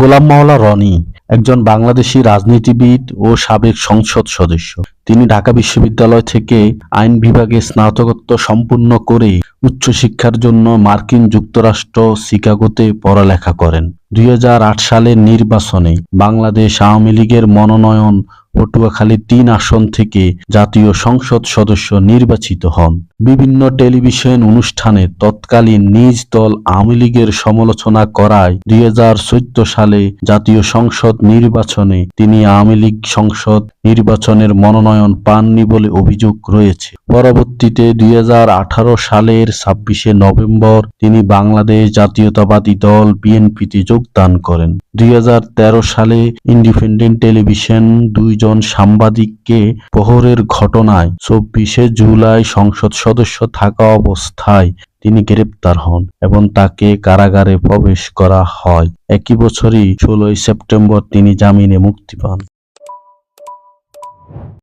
গোলাম মাওলা রনি, একজন বাংলাদেশি রাজনীতিবিদ ও সাবেক সংসদ সদস্য। তিনি ঢাকা বিশ্ববিদ্যালয় থেকে আইন বিভাগে স্নাতকোত্তর সম্পূর্ণ করে উচ্চশিক্ষার জন্য মার্কিন যুক্তরাষ্ট্র শিকাগোতে পড়ালেখা করেন। দুই হাজার আট সালের নির্বাচনে বাংলাদেশ আওয়ামী লীগের মনোনয়ন পটুয়াখালী তিন আসন থেকে জাতীয় সংসদ সদস্য নির্বাচিত হন। বিভিন্ন টেলিভিশন অনুষ্ঠানে তৎকালীন নিজ দল আওয়ামী লীগের সমালোচনা করায় দুই সালে জাতীয় সংসদ নির্বাচনে তিনি আওয়ামী লীগ সংসদ নির্বাচনের মনোনয়ন পাননি বলে অভিযোগ রয়েছে। পরবর্তীতে দুই হাজার আঠারো সালের ছাব্বিশে নভেম্বর তিনি বাংলাদেশ জাতীয়তাবাদী দল বিএনপিতে যোগদান করেন। দুই হাজার তেরো সালে ইন্ডিপেন্ডেন্ট টেলিভিশন দুইজন সাংবাদিককে প্রহরের ঘটনায় চব্বিশে জুলাই সংসদ সদস্য থাকা অবস্থায় তিনি গ্রেপ্তার হন এবং তাকে কারাগারে প্রবেশ করা হয়। একই বছরই ষোলোই সেপ্টেম্বর তিনি জামিনে মুক্তি পান।